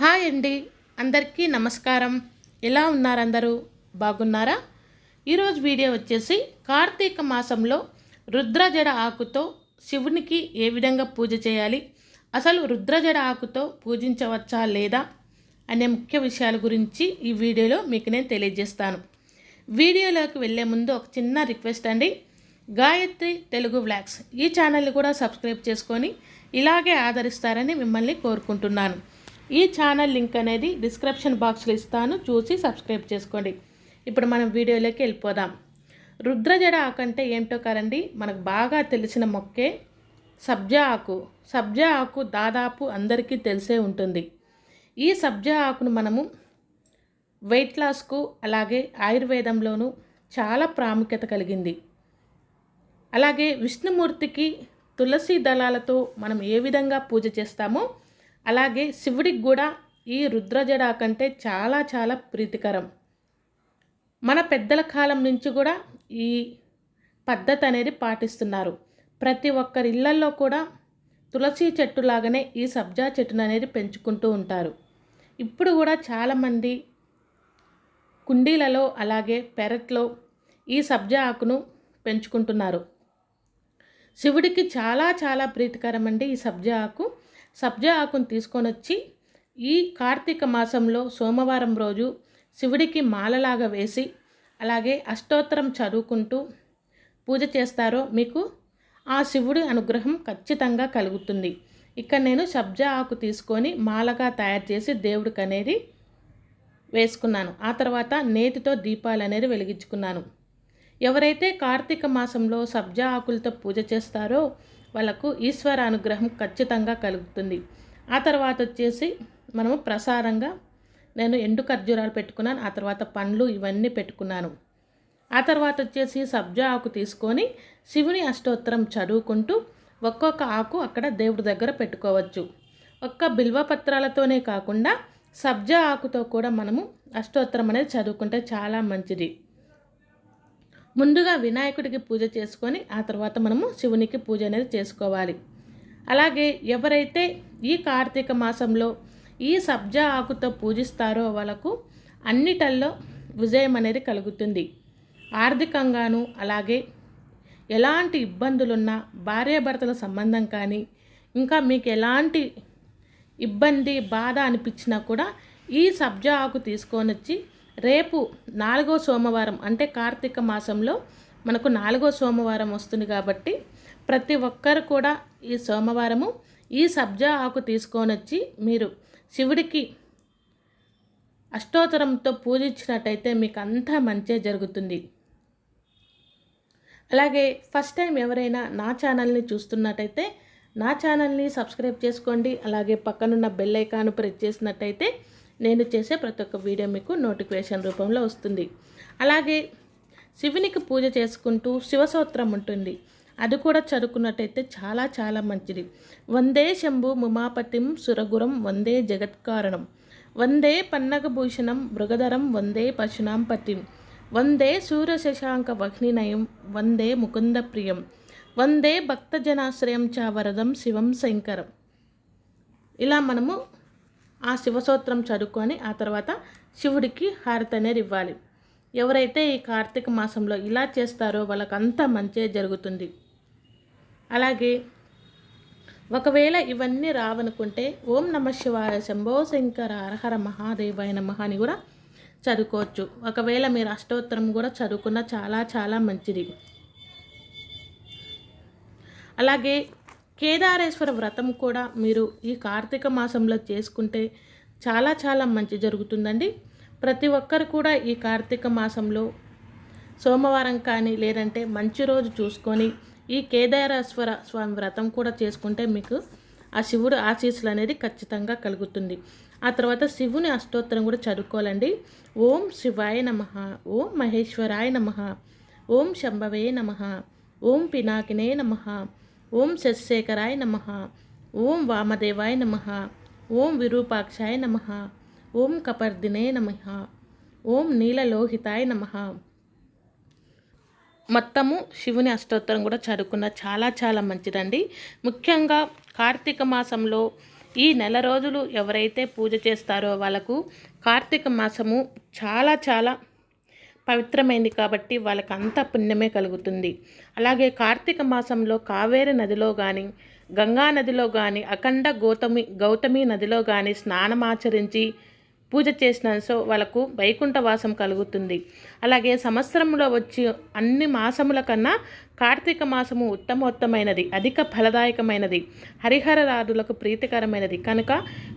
Hi అండి. అందరికీ నమస్కారం. ఎలా ఉన్నారు అందరూ బాగున్నారా? ఈరోజు వీడియో వచ్చేసి కార్తీక మాసంలో రుద్రజడ ఆకుతో శివునికి ఏ విధంగా పూజ చేయాలి? అసలు రుద్రజడ ఆకుతో పూజించవచ్చా లేదా? అనే ముఖ్య విషయాల గురించి ఈ వీడియోలో మీకు నేను తెలియజేస్తాను. వీడియోలోకి వెళ్ళే ముందు ఒక చిన్న రిక్వెస్ట్ అండి. గాయత్రి తెలుగు వ్లాగ్స్ ఈ ఛానల్ని కూడా సబ్స్క్రైబ్ చేసుకొని ఇలాగే ఆదరిస్తారని మిమ్మల్ని కోరుకుంటున్నాను. ఈ ఛానల్ లింక్ అనేది డిస్క్రిప్షన్ బాక్స్లో ఇస్తాను. చూసి సబ్స్క్రైబ్ చేసుకోండి. ఇప్పుడు మనం వీడియోలోకి వెళ్ళిపోదాం. రుద్రజడ ఆకు అంటే ఏంటో కదండి మనకు బాగా తెలిసిన మొక్కే సబ్జా ఆకు. సబ్జా ఆకు దాదాపు అందరికీ తెలిసే ఉంటుంది. ఈ సబ్జా ఆకును మనము వెయిట్ లాస్కు అలాగే ఆయుర్వేదంలోనూ చాలా ప్రాముఖ్యత కలిగింది. అలాగే విష్ణుమూర్తికి తులసి దళాలతో మనం ఏ విధంగా పూజ చేస్తామో అలాగే శివుడికి కూడా ఈ రుద్రజడ కంటే చాలా చాలా ప్రీతికరం. మన పెద్దల కాలం నుంచి కూడా ఈ పద్ధతి అనేది పాటిస్తున్నారు. ప్రతి ఒక్కరి ఇళ్ళల్లో కూడా తులసి చెట్టు లాగానే ఈ సబ్జా చెట్టును అనేది పెంచుకుంటూ ఉంటారు. ఇప్పుడు కూడా చాలామంది కుండీలలో అలాగే పెరట్లో ఈ సబ్జా ఆకును పెంచుకుంటున్నారు. శివుడికి చాలా చాలా ప్రీతికరం అండి ఈ సబ్జా ఆకు. సబ్జా ఆకును తీసుకొని వచ్చి ఈ కార్తీక మాసంలో సోమవారం రోజు శివుడికి మాలలాగా వేసి అలాగే అష్టోత్తరం చదువుకుంటూ పూజ చేస్తారో మీకు ఆ శివుడి అనుగ్రహం ఖచ్చితంగా కలుగుతుంది. ఇక్కడ నేను సబ్జా ఆకు తీసుకొని మాలగా తయారు చేసి దేవుడికి అనేది వేసుకున్నాను. ఆ తర్వాత నేతితో దీపాలు అనేది వెలిగించుకున్నాను. ఎవరైతే కార్తీక మాసంలో సబ్జా ఆకులతో పూజ చేస్తారో వాళ్ళకు ఈశ్వర అనుగ్రహం ఖచ్చితంగా కలుగుతుంది. ఆ తర్వాత వచ్చేసి మనము ప్రసారంగా నేను ఎండు ఖర్జూరాలు పెట్టుకున్నాను ఆ తర్వాత పండ్లు ఇవన్నీ పెట్టుకున్నాను. ఆ తర్వాత వచ్చేసి సబ్జా ఆకు తీసుకొని శివుని అష్టోత్తరం చదువుకుంటూ ఒక్కొక్క ఆకు అక్కడ దేవుడి దగ్గర పెట్టుకోవచ్చు. ఒక్క బిల్వపత్రాలతోనే కాకుండా సబ్జా ఆకుతో కూడా మనము అష్టోత్తరం అనేది చదువుకుంటే చాలా మంచిది. ముందుగా వినాయకుడికి పూజ చేసుకొని ఆ తర్వాత మనము శివునికి పూజ అనేది చేసుకోవాలి. అలాగే ఎవరైతే ఈ కార్తీక మాసంలో ఈ సబ్జా ఆకుతో పూజిస్తారో వాళ్ళకు అన్నిటల్లో విజయం అనేది కలుగుతుంది. ఆర్థికంగాను అలాగే ఎలాంటి ఇబ్బందులున్నా భార్యాభర్తల సంబంధం కానీ ఇంకా మీకు ఎలాంటి ఇబ్బంది బాధ అనిపించినా కూడా ఈ సబ్జా ఆకు తీసుకొని వచ్చి రేపు నాలుగో సోమవారం అంటే కార్తీక మాసంలో మనకు నాలుగో సోమవారం వస్తుంది కాబట్టి ప్రతి ఒక్కరు కూడా ఈ సోమవారము ఈ సబ్జా ఆకు తీసుకొని వచ్చి మీరు శివుడికి అష్టోత్తరంతో పూజించినట్టయితే మీకు అంతా మంచే జరుగుతుంది. అలాగే ఫస్ట్ టైం ఎవరైనా నా ఛానల్ని చూస్తున్నట్టయితే నా ఛానల్ని సబ్స్క్రైబ్ చేసుకోండి. అలాగే పక్కనున్న బెల్ ఐకాన్ ప్రెస్ చేసినట్టయితే నేను చేసే ప్రతి ఒక్క వీడియో మీకు నోటిఫికేషన్ రూపంలో వస్తుంది. అలాగే శివునికి పూజ చేసుకుంటూ శివసూత్రం ఉంటుంది. అది కూడా చదువుకున్నట్టయితే చాలా చాలా మంచిది. వందే శంభు ముమాపతిం సురగురం వందే జగత్కారణం. వందే పన్నగభూషణం మృగధరం వందే పశునాంపతిం. వందే సూర్యశశాంక వహ్నినయం వందే ముకుంద ప్రియం వందే భక్తజనాశ్రయం చా వరదం శివం శంకరం. ఇలా మనము ఆ శివసూత్రం చదువుకొని ఆ తర్వాత శివుడికి హారతి అనేది ఇవ్వాలి. ఎవరైతే ఈ కార్తీక మాసంలో ఇలా చేస్తారో వాళ్ళకంతా మంచే జరుగుతుంది. అలాగే ఒకవేళ ఇవన్నీ రావనుకుంటే ఓం నమ శివాయ శంభో శంకర హరహర మహాదేవాయ నమః అని కూడా చదువుకోవచ్చు. ఒకవేళ మీరు అష్టోత్తరం కూడా చదువుకున్న చాలా చాలా మంచిది. అలాగే కేదారేశ్వర వ్రతం కూడా మీరు ఈ కార్తీక మాసంలో చేసుకుంటే చాలా చాలా మంచి జరుగుతుందండి. ప్రతి ఒక్కరు కూడా ఈ కార్తీక మాసంలో సోమవారం కానీ లేదంటే మంచి రోజు చూసుకొని ఈ కేదారేశ్వర స్వామి వ్రతం కూడా చేసుకుంటే మీకు ఆ శివుడు ఆశీస్సులు అనేది ఖచ్చితంగా కలుగుతుంది. ఆ తర్వాత శివుని అష్టోత్తరం కూడా చదువుకోవాలండి. ఓం శివాయ నమ ఓం మహేశ్వరాయ నమ ఓం శంభవే నమ ఓం పినాకినే నమ ఓం శశిశేఖరాయ నమ. ఓం వామదేవాయ నమ. ఓం విరూపాక్షాయ నమ. ఓం కపర్దినే నమ. ఓం నీలలోహితాయ నమ. మొత్తము శివుని అష్టోత్తరం కూడా చదువుకున్న చాలా చాలా మంచిదండి. ముఖ్యంగా కార్తీక మాసంలో ఈ నెల రోజులు ఎవరైతే పూజ చేస్తారో వాళ్ళకు కార్తీక మాసము చాలా చాలా పవిత్రమైంది కాబట్టి వాళ్ళకి అంత పుణ్యమే కలుగుతుంది. అలాగే కార్తీక మాసంలో కావేరి నదిలో కానీ గంగా నదిలో కానీ అఖండ గౌతమి గౌతమి నదిలో కానీ స్నానమాచరించి పూజ చేసిన సో వాళ్ళకు వైకుంఠవాసం కలుగుతుంది. అలాగే సంవత్సరంలో వచ్చి అన్ని మాసముల కన్నా కార్తీక మాసము ఉత్తమోత్తమైనది అధిక ఫలదాయకమైనది హరిహర రాదులకు ప్రీతికరమైనది. కనుక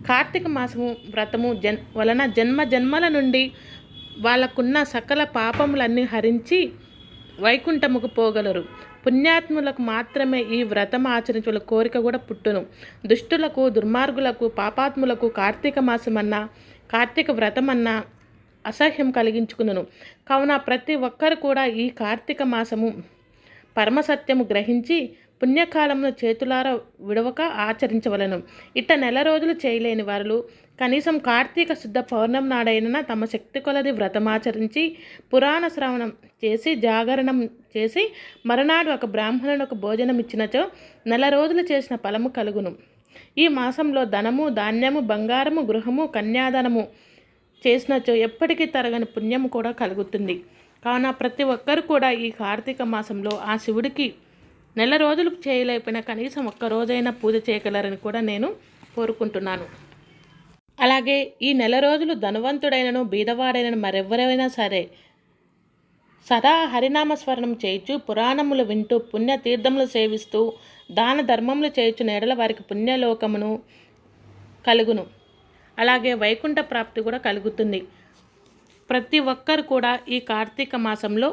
కార్తీక మాసము వ్రతము జన్ వలన జన్మ జన్మల నుండి వాళ్ళకున్న సకల పాపములన్నీ హరించి వైకుంఠముకు పోగలరు. పుణ్యాత్ములకు మాత్రమే ఈ వ్రతం ఆచరించుల కోరిక కూడా పుట్టును. దుష్టులకు దుర్మార్గులకు పాపాత్ములకు కార్తీక మాసమన్నా కార్తీక వ్రతమన్నా అసహ్యం కలిగించుకును. కావున ప్రతి ఒక్కరు కూడా ఈ కార్తీక మాసము పరమసత్యము గ్రహించి పుణ్యకాలంలో చేతులార విడవక ఆచరించవలను. ఇట్ట నెల రోజులు చేయలేని వారు కనీసం కార్తీక శుద్ధ పౌర్ణం నాడైన తమ శక్తి కొలది వ్రతమాచరించి పురాణ శ్రవణం చేసి జాగరణం చేసి మరునాడు ఒక బ్రాహ్మణులకు భోజనం ఇచ్చినచో నెల రోజులు చేసిన ఫలము కలుగును. ఈ మాసంలో ధనము ధాన్యము బంగారము గృహము కన్యాదనము చేసినచో ఎప్పటికీ తరగని పుణ్యము కూడా కలుగుతుంది. కావున ప్రతి ఒక్కరు కూడా ఈ కార్తీక మాసంలో ఆ శివుడికి నెల రోజులు చేయలేకపోయినా కనీసం ఒక్క రోజైనా పూజ చేయగలరని కూడా నేను కోరుకుంటున్నాను. అలాగే ఈ నెల రోజులు ధనవంతుడైనను బీదవాడైనను మరెవరైనా సరే సదా హరినామస్మరణం చేయుచు పురాణములు వింటూ పుణ్యతీర్థములు సేవిస్తూ దాన ధర్మములు చేయుచు నేడల వారికి పుణ్యలోకమును కలుగును. అలాగే వైకుంఠ ప్రాప్తి కూడా కలుగుతుంది. ప్రతి ఒక్కరు కూడా ఈ కార్తీక మాసంలో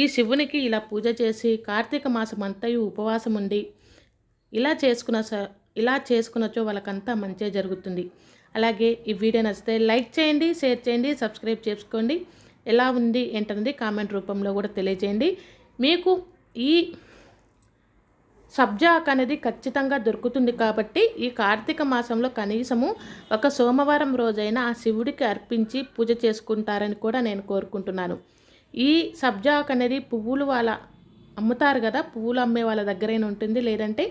ఈ శివునికి ఇలా పూజ చేసి కార్తీక మాసం అంతయు ఉపవాసం ఉండి ఇలా చేసుకున్న స ఇలా చేసుకున్నచో వాళ్ళకంతా మంచి జరుగుతుంది. అలాగే ఈ వీడియో నచ్చితే లైక్ చేయండి షేర్ చేయండి సబ్స్క్రైబ్ చేసుకోండి. ఎలా ఉంది ఏంటన్నది కామెంట్ రూపంలో కూడా తెలియజేయండి. మీకు ఈ సబ్జాక్ అనేది ఖచ్చితంగా దొరుకుతుంది కాబట్టి ఈ కార్తీక మాసంలో కనీసము ఒక సోమవారం రోజైనా ఆ శివుడికి అర్పించి పూజ చేసుకుంటారని కూడా నేను కోరుకుంటున్నాను. ఈ సబ్జాక్ అనేది పువ్వులు వాళ్ళ అమ్ముతారు కదా పువ్వులు అమ్మే వాళ్ళ దగ్గరైనా ఉంటుంది. లేదంటే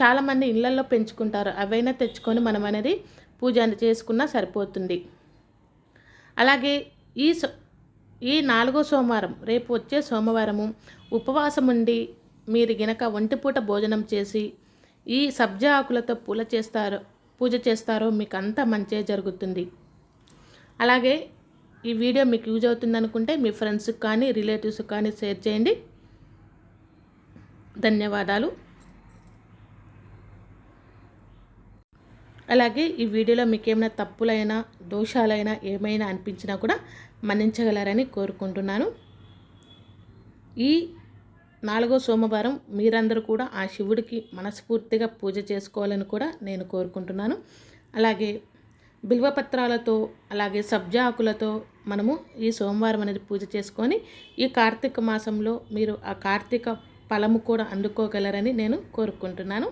చాలామంది ఇళ్ళలో పెంచుకుంటారు. అవైనా తెచ్చుకొని మనం అనేది పూజ చేసుకున్నా సరిపోతుంది. అలాగే ఈ ఈ నాలుగో సోమవారం రేపు వచ్చే సోమవారము ఉపవాసం ఉండి మీరు గినక ఒంటిపూట భోజనం చేసి ఈ సబ్జా ఆకులతో పూల చేస్తారో పూజ చేస్తారో మీకు అంతా మంచిగా జరుగుతుంది. అలాగే ఈ వీడియో మీకు యూజ్ అవుతుంది అనుకుంటే మీ ఫ్రెండ్స్కి కానీ రిలేటివ్స్కి కానీ షేర్ చేయండి. ధన్యవాదాలు. అలాగే ఈ వీడియోలో మీకు ఏమైనా తప్పులైనా దోషాలైనా ఏమైనా అనిపించినా కూడా మన్నించగలరని కోరుకుంటున్నాను. ఈ నాలుగో సోమవారం మీరందరూ కూడా ఆ శివుడికి మనస్ఫూర్తిగా పూజ చేసుకోవాలని కూడా నేను కోరుకుంటున్నాను. అలాగే బిల్వపత్రాలతో అలాగే సబ్జా ఆకులతో మనము ఈ సోమవారం అనేది పూజ చేసుకొని ఈ కార్తీక మాసంలో మీరు ఆ కార్తీక ఫలము కూడా అందుకోగలరని నేను కోరుకుంటున్నాను.